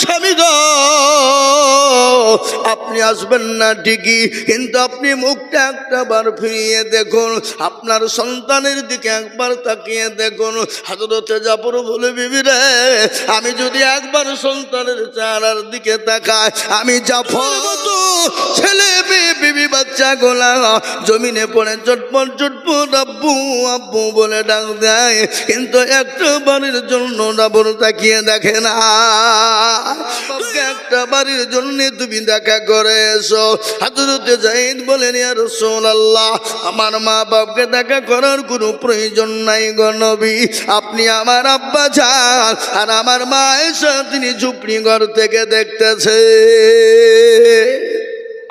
স্বামী গো। আসবেন না ঠিকই কিন্তু আপনি মুখটা একটা বার ফিরিয়ে দেখুন আপনার সন্তানের দিকে একবার তাকিয়ে দেখুন। হাজরতে জাফর বলে বিবি রে আমি যদি একবার সন্তানের চেহারার দিকে তাকাই আমি জাফর মতো ছেলে মেয়ে বিবি বাচ্চা গোলা জমিনে পড়ে চটপট চটপট আব্বু আব্বু বলে ডাক দেয় কিন্তু একটা বাড়ির জন্য ডাবর তাকিয়ে দেখে না। একটা বাড়ির জন্য তুমি দেখা করে এসো। হাজরতে জাহিদ বলেন, ইয়া রাসূলুল্লাহ, আমার মা বাপকে দেখা করার কোনো প্রয়োজন নাই গো আপনি আমার আব্বা যান আর আমার মা এসে তিনি ঝুপড়ি ঘর থেকে দেখতেছে।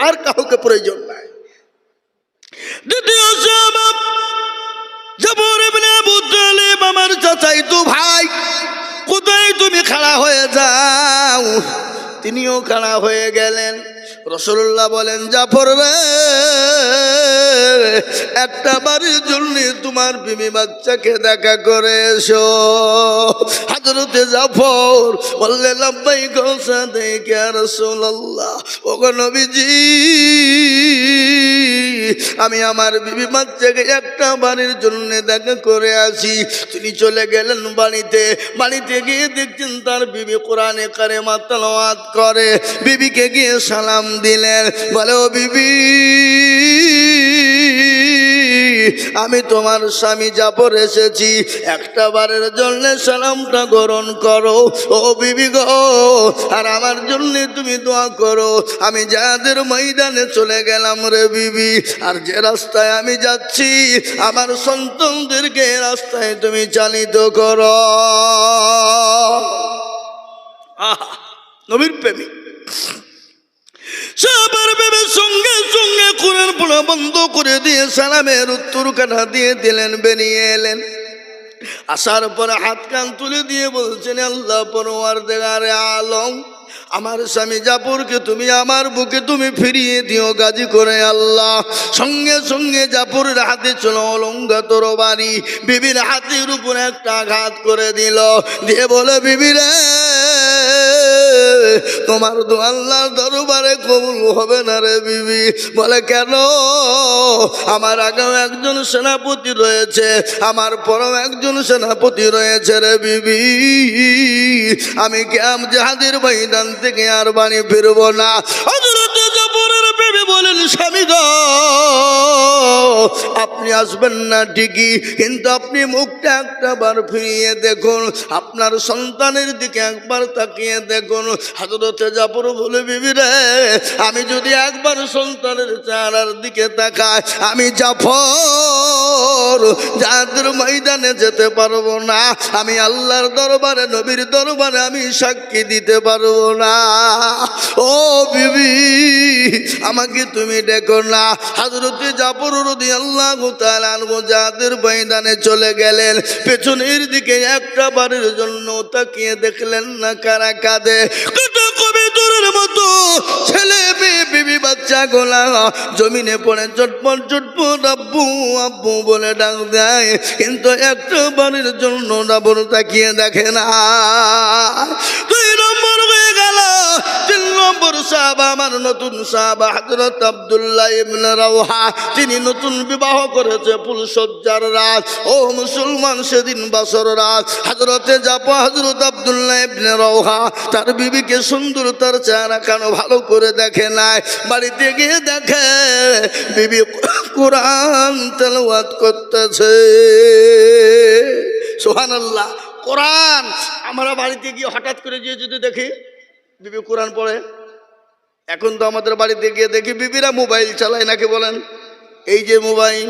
আর কাউকে প্রয়োজন নাই। দ্বিতীয় সাহাবা জবর ইবনে আমার চাচাই তো ভাই, কোথায় তুমি খাড়া হয়ে যাও? তিনিও খাড়া হয়ে গেলেন। রসুল্লাহ বলেন জাফর রে একটা বাড়ির জন্য তোমার বিমি বাচ্চাকে দেখা করে এসো। হাজরতে জাফর বললে লব্বাই গোসা দেখে রসুল্লাহ ওগো নবীজি, আমি আমার বিবি বাচ্চাকে একটা বাড়ির জন্য দেখা করে আসি। তিনি চলে গেলেন বাড়িতে। বাড়িতে গিয়ে দেখছেন তার বিবি কোরআনে কারে মাতালাত করে। বিবিকে গিয়ে সালাম দিলেন। বলে, ও বিবি আমি তোমার স্বামী জাফর এসেছি একটা বারের জন্য সালামটা গ্রহণ করো। ও বিবি গো, আর আমার জন্য তুমি দোয়া করো। আমি যাদের ময়দানে চলে গেলাম রে বিবি, আর যে রাস্তায় আমি যাচ্ছি, আমার সন্তানদেরকে রাস্তায় তুমি চালিত করো। আহা, নবীর প্রেমিক। সঙ্গে সঙ্গে কোরআন পড়া বন্ধ করে দিয়ে সালামের উত্তর কাঠা দিয়ে দিলেন, বেরিয়ে এলেন। আসার পরে হাত কান তুলে দিয়ে বলছেন, আল্লাহ পরোয়ার দেগারে আলম, আমার স্বামী জাপুরকে তুমি আমার বুকে তুমি ফিরিয়ে দিও গাজী করে আল্লাহ। সঙ্গে সঙ্গে জাপুরের হাতে ছিল অলঙ্গা তোর বাড়ি বিবির হাতের উপরে একটা আঘাত করে দিল। দিয়ে বলে, বিবি রে তোমার দু আল্লাহর দরবারে কবুল হবে না রে বিবি। বলে, কেন? আমার আগেও একজন সেনাপতি রয়েছে, আমার পরও একজন সেনাপতি রয়েছে রে বিবি। আমি ক্যাম জাহাদের ময়দান থেকে আর বাড়ি ফিরবো না? জাফরের বিবি বলেন, স্বামী গ, আপনি আসবেন না ঠিকই, কিন্তু আপনি মুখটা একটা বার ফিরিয়ে দেখুন, আপনার সন্তানের দিকে একবার তাকিয়ে দেখুন। হাজরতে জাফর বলে, বিবি রে, আমি যদি একবার সন্তানের চারার দিকে তাকাই, আমি জাফর যাদের ময়দানে যেতে পারব না। আমি আল্লাহর দরবারে, নবীর দরবারে আমি সাক্ষী দিতে পারব না। ও বিবি, আমাকে তুমি দেখো না। হাজরতে জাফর রদি আল্লাহ যাদের ময়দানে চলে গেলেন। পেছনের দিকে একটা বারের জন্য তাকিয়ে দেখলেন না কারা কাঁদে। কত মতো, ছেলে বাচ্চা জমিনে পড়ে চটপট চটপট, আব্বু আব্বু বলে ডাক দেয় কিন্তু একটু বারের জন্য ডাবর তাকিয়ে দেখে না। নম্বর সাহাবা, আমার নতুন সাহাবা হযরত আব্দুল্লাহ ইবনে রাওহা, তিনি নতুন বিবাহ করেছে ফুলসজ্জার রাত ও মুসলমান, সেদিন বাসর রাত হযরতে জাপা হযরত আব্দুল্লাহ ইবনে রাওহা। তার বিবিকে সুন্দর, তার চেহারা কেন ভালো করে দেখে নাই? বাড়িতে গিয়ে দেখে, বিবি কোরআন তেলাওয়াত করতেছে। সুবহানাল্লাহ, কোরআন! আমরা বাড়িতে গিয়ে হঠাৎ করে গিয়ে যদি দেখি, বিবি কোরআন পড়ে। এখন তো আমাদের বাড়িতে গিয়ে দেখি বিবিরা মোবাইল চালায় নাকি বলেন? এই যে মোবাইল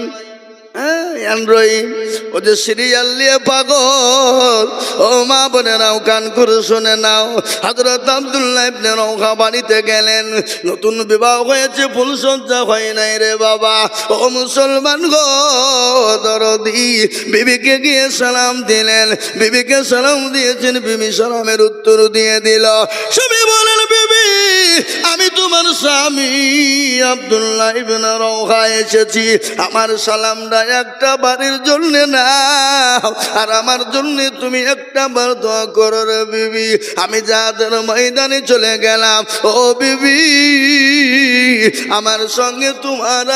ও যে সিরিয়াল ও মা কান করে শুনে নাও। গেলেন। নতুন বিবাহ হয়েছে হয় নাই রে বাবা। ও মুসলমান দরদি। বিবিকে গিয়ে সালাম দিলেন। বিবিকে সালাম দিয়েছেন, বিবি সালামের উত্তর দিয়ে দিল সবই বলেন বিবি, আমি তোমার স্বামী। আব্দুল্লাহ ইবনে রওহা এসেছি। আমার সালামটা একটা বাড়ির জন্য না আর আমার জন্য তুমি একটা বার দোয়া করো রে বিবি। আমি যাদের ময়দানে চলে গেলাম, ও বিবি, আমার সঙ্গে তোমার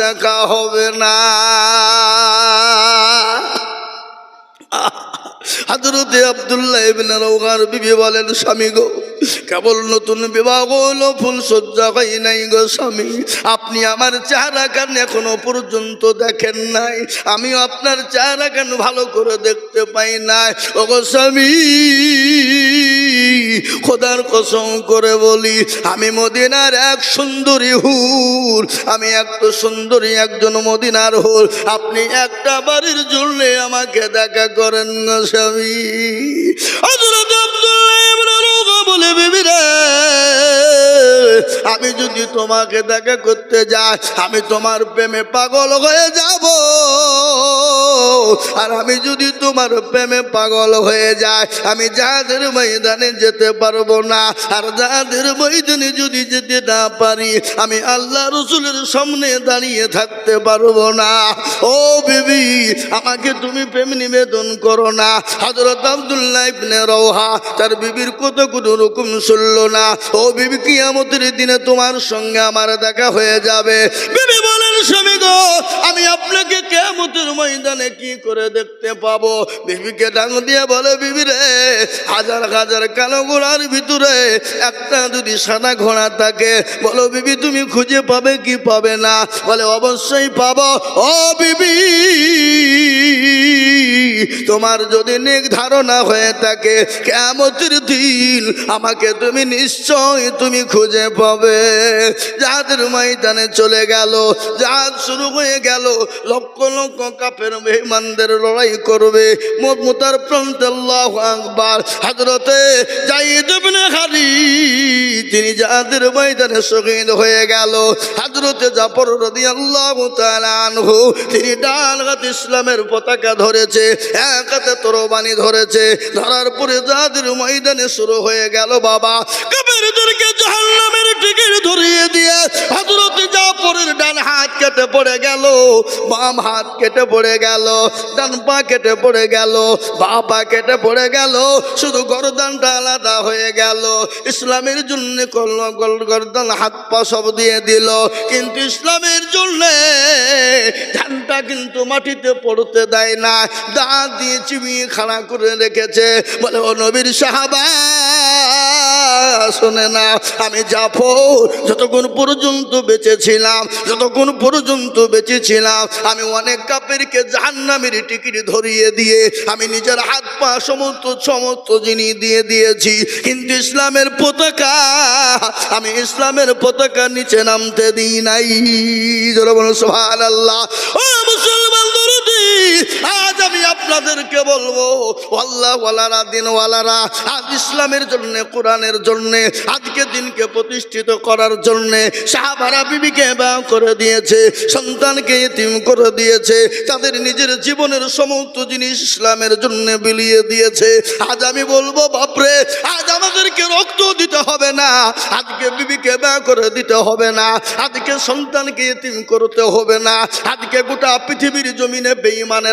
দেখা হবে না। হাজরতে আবদুল্লাহ ইবনে রওহার বিবি বলেন, স্বামী গো, কেবল নতুন বিবাহ হলো, ফুল সজ্জা হয় নাই গো স্বামী। আপনি আমার চেহারা কেন এখনও পর্যন্ত দেখেন নাই। আমি আপনার চেহারা কেন ভালো করে দেখতে পাই নাই। ও গো স্বামী, খোদার কসম করে বলি, আমি মদিনার এক সুন্দরী হুর। আমি একটা সুন্দরী একজন মদিনার হুর। আপনি একটা বাড়ির জন্য আমাকে দেখা করেন গো স্বামী। বলে আমি যদি তোমাকে দেখা করতে যাই আমি তোমার প্রেমে পাগল হয়ে যাব। আর আমি যদি তোমার প্রেমে পাগল হয়ে যায় আমি যাদের ময়দানে যেতে পারব না। আর যাদের ময়দানে যদি যেতে না পারি, আমি আল্লাহ রসুলের সামনে দাঁড়িয়ে থাকতে পারব না। ও বিবি, আমাকে তুমি প্রেম নিবেদন করো না। হজরত আব্দুল্লাহ ইবনে তার বিবির কত কোনো রকম শুনল না। ও বিবি, কিয়ামতের দিনে তোমার সঙ্গে আমার দেখা হয়ে যাবে। বিবি বলেন, স্বামী গো, আমি আপনাকে কেমতের ময়দানে কি করে দেখতে পাবো? বিবিকে ডাং দিয়ে বলে, বিবি রে, হাজার হাজার কালো ঘোড়ার ভিতরে একটা যদি সাদা ঘোড়া থাকে, বলো বিবি, তুমি খুঁজে পাবে কি পাবে না? বলে, অবশ্যই পাবো। ও বিবি, তোমার যদি নেক ধারণা হয়ে থাকে, কেমতের দিন আমাকে তুমি নিশ্চয় তুমি খুঁজে পাবে। যাদের ময়দানে চলে গেল। জাহাজ শুরু হয়ে গেল। লক্ষ লক্ষ কাপের মেহমানদের লড়াই করবে। মোতার প্রান্তে আল্লাহ আকবার। হাজরতে জাইদ ইবনে হারি তিনি যাদের ময়দানে শহীদ হয়ে গেল। হাজরতে জাফর রাদিয়াল্লাহু তাআলা আনহু, তিনি ডান হাতে ইসলামের পতাকা ধরেছে, এক হাতে তরবানি ধরেছে। ধরার পরে যাদের ময়দানে শুরু হয়ে গেল, বাবা। কাফেরদেরকে জাহান্নামের টিকিট ধরিয়ে দিয়ে হযরতে জাফরের ডান হাত কেটে পড়ে গেল, বাম হাত কেটে পড়ে গেল। ডান পা কেটে পড়ে গেল বা পা কেটে পড়ে গেল, শুধু গরদানটা আলাদা হয়ে গেল। ইসলামের জন্য গল গরদান, হাত পা সব দিয়ে দিল। কিন্তু ইসলামের জন্য ধানটা কিন্তু মাটিতে পড়তে দেয় না। দাঁত দিয়ে চিবিয়ে খাড়া করে রেখেছে। বলে, ও নবীর সাহাবা শোনে না, আমি জাফর, যতক্ষণ পর্যন্ত বেঁচেছিলাম, যতক্ষণ পর্যন্ত বেঁচেছিলাম, আমি অনেক কাপেরকে জাহান্নামের টিকিট ধরিয়ে দিয়ে, আমি নিজের হাত পা সমস্ত সমস্ত জিনিস দিয়ে দিয়েছি। কিন্তু ইসলামের পতাকা, আমি ইসলামের পতাকা নিচে নামতে দিই নাই। সোহান আল্লাহ ও মুসলমান দরদি আজ আমি আপনাদেরকে বলব আল্লাহ ওয়ালারা দিনওয়ালারা, আজ ইসলামের জন্য, কোরআনের জন্য, আজকে দিনকে প্রতিষ্ঠিত করার জন্য সাহাবারা বিবিকে ব্যয় করে দিয়েছে, সন্তানকে ইতিম করে দিয়েছে, তাদের নিজের জীবনের সমস্ত জিনিস ইসলামের জন্য বিলিয়ে দিয়েছে। আজ আমি বলব, বাপরে, আজ আমাদেরকে রক্ত দিতে হবে না, আজকে বিবিকে ব্যয় করে দিতে হবে না, আজকে সন্তানকে ইতিম করতে হবে না, আজকে গোটা পৃথিবীর জমিনে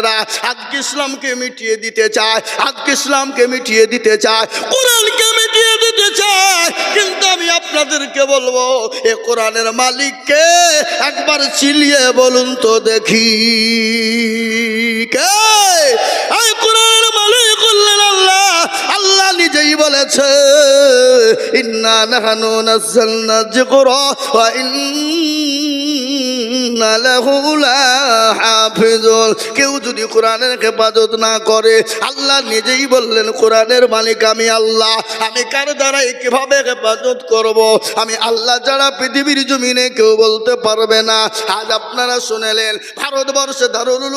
বেঈমানেরা আজকে ইসলামকে মিটিয়ে দিতে চায়, আজকে ইসলামকে মিটিয়ে দিতে চায়, কোরআনকে মিটিয়ে দিতে চায়। কিন্তু আমি আপনাদেরকে বলব, এ কোরআনের মালিককে একবার চিলিয়ে বলুন তো দেখি। কে? কোরআনের মালিক হলেন আল্লাহ। আল্লাহ নিজেই বলেছে, ইন্না নাহানু নাযালনা যিকরা ওয়া ইন্না কেউ যদি কোরআনের হেফাজত না করে, আল্লাহ নিজেই বললেন, কোরআনের মালিক আমি আল্লাহ। আমি কার দ্বারাই কীভাবে হেফাজত করব? আমি আল্লাহ পৃথিবীর জমিনে কেউ বলতে পারবে না। আজ আপনারা শুনেলেন, ভারতবর্ষে দারুল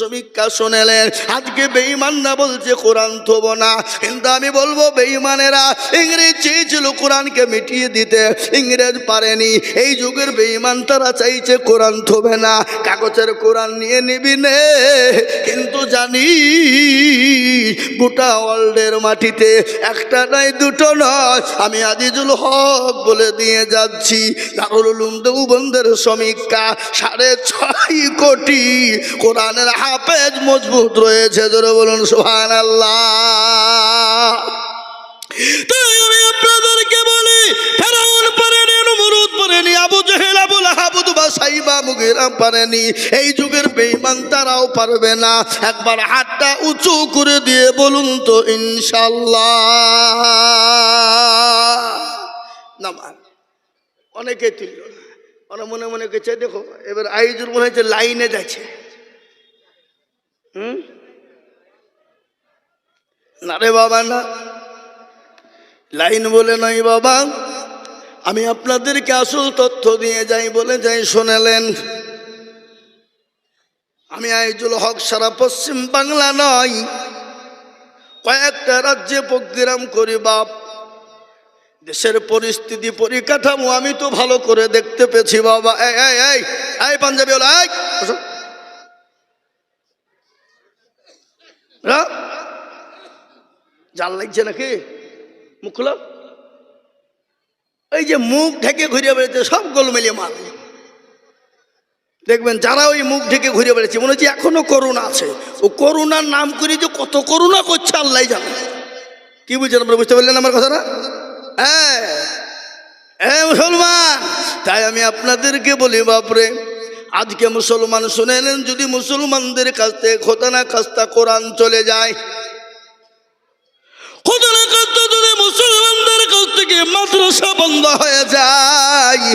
সমীক্ষা শুনেলেন, আজকে বেঈমানরা বলছে, কোরআন থব না। কিন্তু আমি বলব, বেঈমানেরা, ইংরেজ চেয়েছিল কোরআনকে মিটিয়ে দিতে, ইংরেজ পারেনি। এই যুগের বেঈমান তারা চাইছে, কোরআন থবে না। কাগজের কোরআন নিয়ে নিবি নে, কিন্তু জানি গোটা ওয়ার্ল্ডের মাটিতে একটা নয়, দুটো নয়। আমি আজিজুল হক বলে দিয়ে যাচ্ছি। সমীক্ষা সাড়ে ছয় কোটি কোরআনের হাফেজ মজবুত রয়েছে। জোরে বলুন সোহান আল্লাহ আপনাদেরকে বলি, ফেরাউন পারেনি নমরুদ পারেনি আবু জেহেল, আবু লাহাব বা সাইবা মুগিরা পারেনি। এই যুগের বেঈমান তারাও পারবে না। একবার হাতটা উঁচু করে দিয়ে বলুন তো ইনশাল্লাহ নামান অনেকে তুলল ওরা মনে মনে কেছে দেখো, এবার আইজুর মনে হচ্ছে লাইনে যাচ্ছে। হুম? না রে বাবা, না। লাইন বলে নয় বাবা। আমি আপনাদেরকে আসল তথ্য দিয়ে যাই বলে যাই শোনালেন। আমি আইজুল হক সারা পশ্চিম বাংলা নয়, কয়েকটা রাজ্যে প্রোগ্রাম করি বাপ। দেশের পরিস্থিতি, পরিকাঠামো আমি তো ভালো করে দেখতে পেয়েছি বাবা। এই এই এই এই পাঞ্জাবি ওলা এই? জাল লাগছে নাকি? মুখ এই যে মুখ ঢেকে ঘুরে বেড়াচ্ছে, সব গোলমেলিয়ে মাল দেখবেন যারা ওই মুখ ঢেকে ঘুরে বেড়াচ্ছে, মনে হচ্ছে এখনও করোনা আছে। ও করোনার নাম করে যে কত করোনা করছে, আল্লাহ জানে। কি বুঝছেন আপনারা, বুঝতে পারলেন আমার কথাটা? হ্যাঁ। হ্যাঁ মুসলমান, তাই আমি আপনাদেরকে বলি, বাপরে, আজকে মুসলমান, শুনে নেন, যদি মুসলমানদের কাছ থেকে খোতানা খাস্তা কোরআন চলে যায় যদি মুসলমানদের কাছ থেকে মাদ্রাসা বন্ধ হয়ে যায়।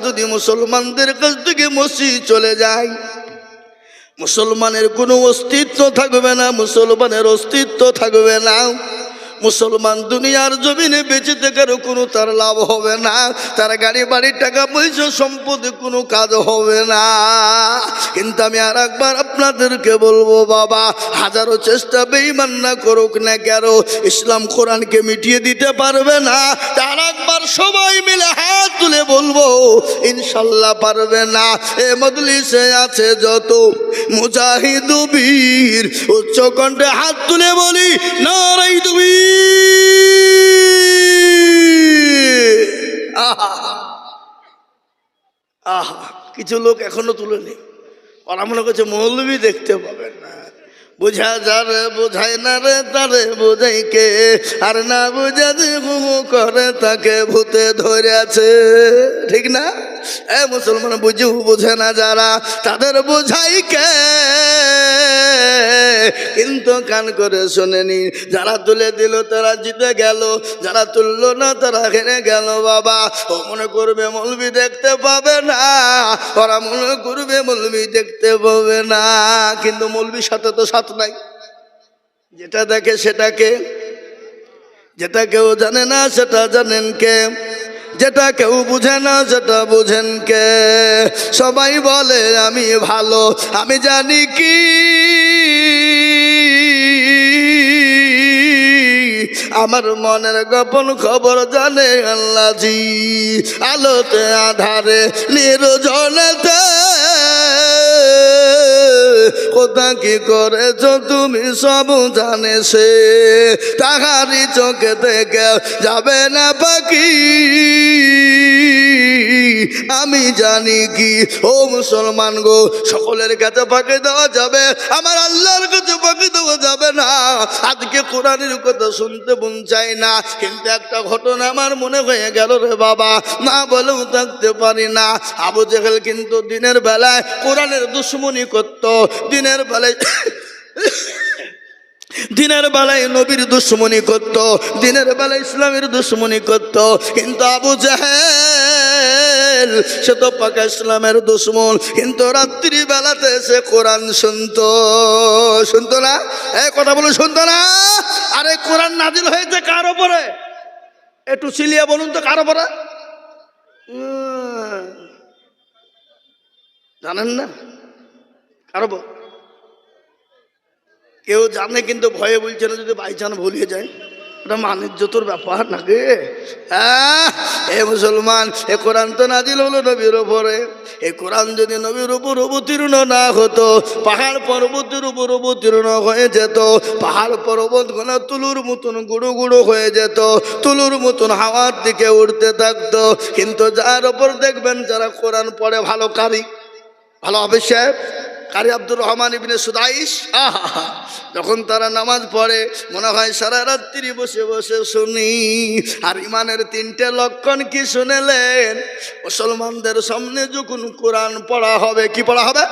যদি মুসলমানদের থেকে চলে যায়। মুসলমানের কোনো অস্তিত্ব থাকবে না, মুসলমানের অস্তিত্ব থাকবে না। মুসলমান দুনিয়ার জমিনে বেঁচে থাকারও কোনো তার লাভ হবে না। তার গাড়ি বাড়ির টাকা, পয়সা, সম্পদে, কোনো কাজ হবে না। কিন্তু আমি আর একবার আপনাদেরকে বলব, বাবা, হাজারো চেষ্টা বেইমান না করুক না কেন, ইসলাম কোরআনকে মিটিয়ে দিতে পারবে না। তার একবার সবাই মিলে হাত তুলে বলব, ইনশাল্লাহ পারবে না। এ মজলিসে আছে যত মুজাহিদ বীর উচ্চ কণ্ঠে হাত তুলে বলি, নারাই তুমি। আহা কিছু লোক এখনও তুলেনি ওরা মনে করছে মৌলবি দেখতে পাবেন না। বুঝা যারে বোঝায় না রে, তারে বোঝাই কে? আর না বুঝা যে হু হু করে, তাকে ভূতে ধরে আছে ঠিক না? এ মুসলমান বুঝু, বুঝে না যারা, তাদের বোঝাই কে? কিন্তু কান করে শোনেনি, যারা তুলে দিল তারা জিতে গেল, যারা তুললো না তারা হেরে গেল, বাবা। ও মনে করবে মলবি দেখতে পাবে না, ওরা মনে করবে মলবি দেখতে পাবে না। কিন্তু মলবির সাথে তো সাথ নাই। যেটা দেখে সেটাকে, যেটা কেউ জানে না সেটা জানেন কে। যেটা কেউ বুঝে না সেটা বুঝেন কে। সবাই বলে, আমি ভালো, আমি জানি কি। আমার মনের গোপন খবর জানে আল্লাহজি। আলোতে, আধারে, নির্জনেতে কোথা কি করেছ তুমি সব জানে সে? তাহারি চোখে দেখে যাবে না পাখি। আমি জানি কি, ও মুসলমান গো, সকলের কাছে পাকে দেওয়া যাবে, আমার আল্লাহর কাছে পাকে দেওয়া যাবে না। আজকে কোরআনের কথা শুনতে মন চাই না, কিন্তু একটা ঘটনা আমার মনে হয়ে গেল রে বাবা, না বলেও থাকতে পারি না। আবু জেহেল কিন্তু দিনের বেলায় কোরআনের দুশ্মনী করত, দিনের বেলায় দিনের বেলায় নবীর দুশ্মনী করত, দিনের বেলায় ইসলামের দুশ্মনী করত, কিন্তু আবু জাহেল সে তো পাকা ইসলামের দুশ্মন। কিন্তু রাত্রি বেলাতে সে কোরআন শুনতো। শুনতো না? এই কথা বলে শুনতো না? আরে, কোরআন নাজিল হয়েছে কার ওপরে একটু চিলিয়ে বলুন তো, কার ওপরে জানেন না? কার কেউ জানে, কিন্তু ভয়ে বলছে না, যদি বাই চান্স ভুলিয়ে যায়। ওটা মানিজ্যতর ব্যাপার নাকি এ মুসলমান, এ কোরআন তো নাজিল হলো নবীর উপরে। এ কোরআন যদি নবীর উপর অবতীর্ণ না হতো, পাহাড় পর্বতের উপর অবতীর্ণ হয়ে যেত, পাহাড় পর্বত গোনা তুলুর মতন গুঁড়ো গুঁড়ো হয়ে যেত, তুলুর মতন হাওয়ার দিকে উঠতে থাকতো। কিন্তু যার ওপর দেখবেন যারা কোরআন পড়ে ভালো কারি, ভালো হবে সাহেব কারি আব্দুর রহমান ইবনে সুদাইস আহা যখন তারা নামাজ পড়ে মনে হয় সারা রাত্রি বসে বসে শুনি। আর ইমানের তিনটে লক্ষণ কি শুনেলেন? মুসলমানদের সামনে যখন কোরআন পড়া হবে কি পড়া হবে?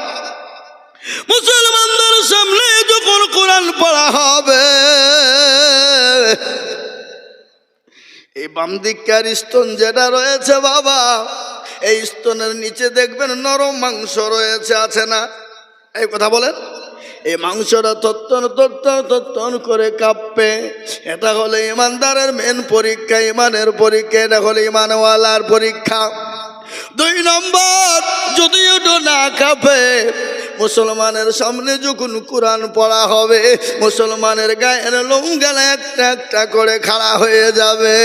মুসলমানদের সামনে যখন কোরআন পড়া হবে এই বাম দিককার স্তন যেটা রয়েছে বাবা এই স্তনের নিচে দেখবেন নরম মাংস রয়েছে আছে না? এই কথা বলেন। এই মাংসটা তত্তন তত্তন তত্তন করে কাঁপবে। এটা হলো ইমানদারের মেন পরীক্ষা, ইমানের পরীক্ষা, এটা হলো ইমানওয়ালার পরীক্ষা। দুই নম্বর, যদি ওটা না কাঁপে, মুসলমানের সামনে যখন কোরআন পড়া হবে, মুসলমানের গায়ের লোমগালা একটা একটা করে খাড়া হয়ে যাবে।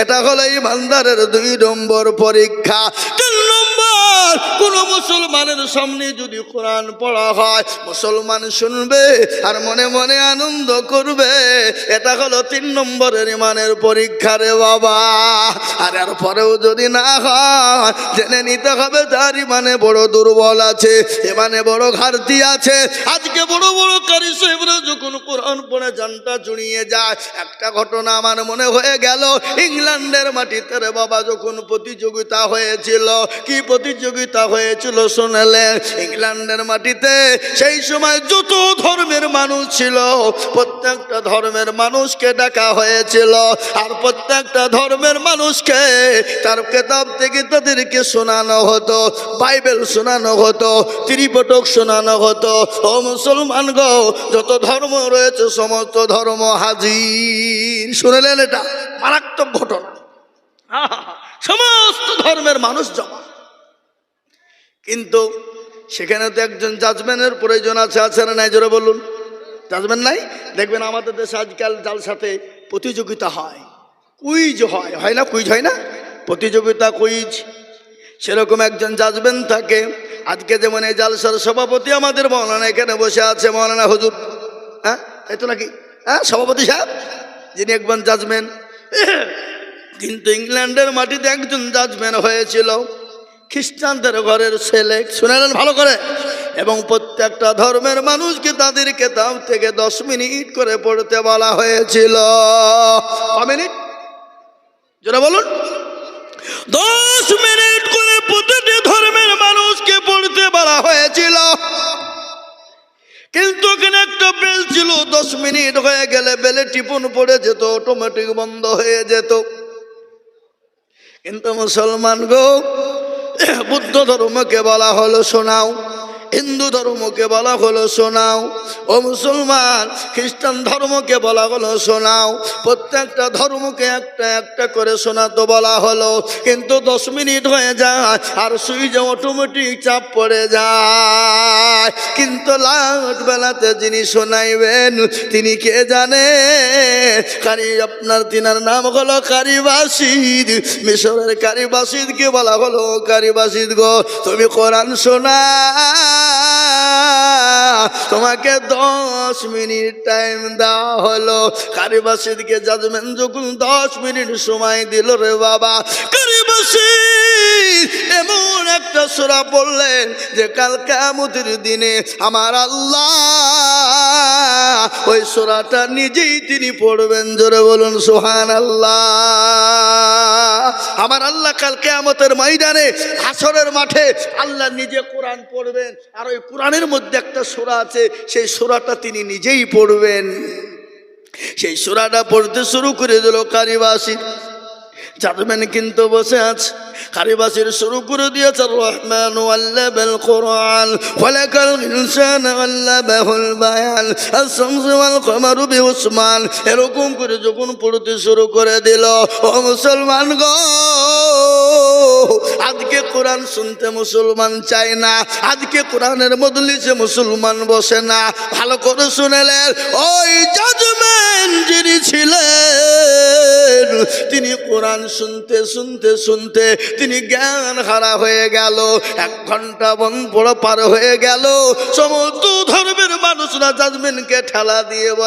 এটা হলো ইমানদারের দুই নম্বর পরীক্ষা। তিন নম্বর কোন মুসলমানের সামনে যদি কোরআন পড়া হয়, মুসলমান শুনবে আর মনে মনে আনন্দ করবে। এটা হলো তিন নম্বরের ইমানের পরীক্ষা রে বাবা। আর এর পরেও যদি না হয়, জেনে নিতে হবে তার ইমানে বড় দুর্বল আছে, ইমানে বড় ঘাটতি আছে। আজকে বড় বড় কারি সাহেবরা যখন কোরআন পড়ে, জানটা জুড়িয়ে যায়। একটা ঘটনা আমার মনে হয়ে গেল, ইংল্যান্ডের মাটিতে রে বাবা যখন প্রতিযোগিতা হয়েছিল, কি প্রতিযোগিতা হয়েছিল শোনালেন ইংল্যান্ডের মাটিতে সেই সময় যত ধর্মের মানুষ ছিল, প্রত্যেকটা ধর্মের মানুষকে ডাকা হয়েছিল। আর প্রত্যেকটা ধর্মের মানুষকে তার কেতাব থেকে তাদেরকে শোনানো হতো, বাইবেল শোনানো হতো, ত্রিপটক শোনানো হতো। ও মুসলমান গো যত ধর্ম রয়েছে, সমস্ত ধর্ম হাজির। শুনেলেন এটা? মারাত্মক ঘটনা! সমস্ত ধর্মের মানুষ জমা। কিন্তু সেখানে তো একজন জাজমেনের প্রয়োজন আছে আছে না নাই? জোরে বলুন। জাজমেন নাই? দেখবেন আমাদের দেশে আজকাল জাল সাথে প্রতিযোগিতা হয় কুইজ হয়। হয় না? কুইজ হয় না? প্রতিযোগিতা কুইজ সেরকম একজন জাজবেন থাকে। আজকে যেমন এই জালসার সভাপতি আমাদের মৌলানা এখানে বসে আছে, মৌলানা হুজুর। হ্যাঁ? এই তো নাকি? হ্যাঁ সভাপতি সাহেব? যিনি একবার জাজমেন কিন্তু ইংল্যান্ডের মাটিতে একজন জাজমেন হয়েছিল। খ্রিস্টানদের ঘরের ছেলে, শুনেলেন ভালো করে? এবং প্রত্যেকটা ধর্মের মানুষকে তাদের কেতাব থেকে দশ মিনিট করে পড়তে বলা হয়েছিল। যেটা বলুন। দশ মিনিট করে প্রতিটি ধর্মের মানুষকে পড়তে বলা হয়েছিল। কিন্তু একটা বেল ছিল, দশ মিনিট হয়ে গেলে বেলে টিপুন পড়ে যেত অটোমেটিক বন্ধ হয়ে যেত। কিন্তু মুসলমান গো বুদ্ধ ধর্মকে বলা হলো শোনাও। হিন্দু ধর্মকে বলা হলো শোনাও। ও মুসলমান, খ্রিস্টান ধর্মকে বলা হলো শোনাও। প্রত্যেকটা ধর্মকে একটা একটা করে শোনাতে বলা হলো। কিন্তু দশ মিনিট হয়ে যায় আর সুইচে অটোমেটিক চাপ পড়ে যায়। কিন্তু লাট বেলাতে যিনি শোনাইবেন, তিনি কে জানে? কারি আপনার তিনার নাম হলো কারি বাসিদ। মিশরের কারি বাসিদকে বলা হলো কারি বাসিদ গো, তুমি কোরআন শোনা তোমাকে দশ মিনিট টাইম দেওয়া হলো। কারি বাসিদকে জাজমেন্ট যখন দশ মিনিট সময় দিল রে বাবা, কারি বাসিদ এমন একটা সোরা পড়লেন যে কাল কামতির দিনে আমার আল্লাহ ওই সোরাটা নিজেই তিনি পড়বেন। জোরে বলুন সোহান আল্লাহ আমার আল্লাহ কাল কেয়ামতের ময়দানে আসরের মাঠে আল্লাহ নিজে কোরআন পড়বেন। আর ওই কোরআনের মধ্যে একটা সোরা আছে, সেই সোরাটা তিনি নিজেই পড়বেন। সেই সোরাটা পড়তে শুরু করে দিল কারিবাসী। জাদমেন কিন্তু বসে আছে। কারিবাসির শুরু করে দিয়েছে রহমান আল্লাবেল কোরআন। খলাকাল ইনসান আল্লাবাহুল বায়ান। আস-শামস ওয়াল কমারু বিউসমান এরকম করে যখন পড়তে শুরু করে দিল, ও মুসলমান গো আজকে কোরআন শুনতে মুসলমান চায় না, আজকে কোরআনের মদলিসে মুসলমান বসে না। ভালো করে শুনেলেন, ওই জাজমেন যিনি ছিলেন, তিনি কোরআন শুনতে শুনতে শুনতে তিনি জ্ঞান হারা হয়ে গেল, এক ঘণ্টা বন পড়া পার হয়ে গেল। সমস্ত ধর্মের মানুষরা জাজমেনকে ঠেলা দিয়ে বলে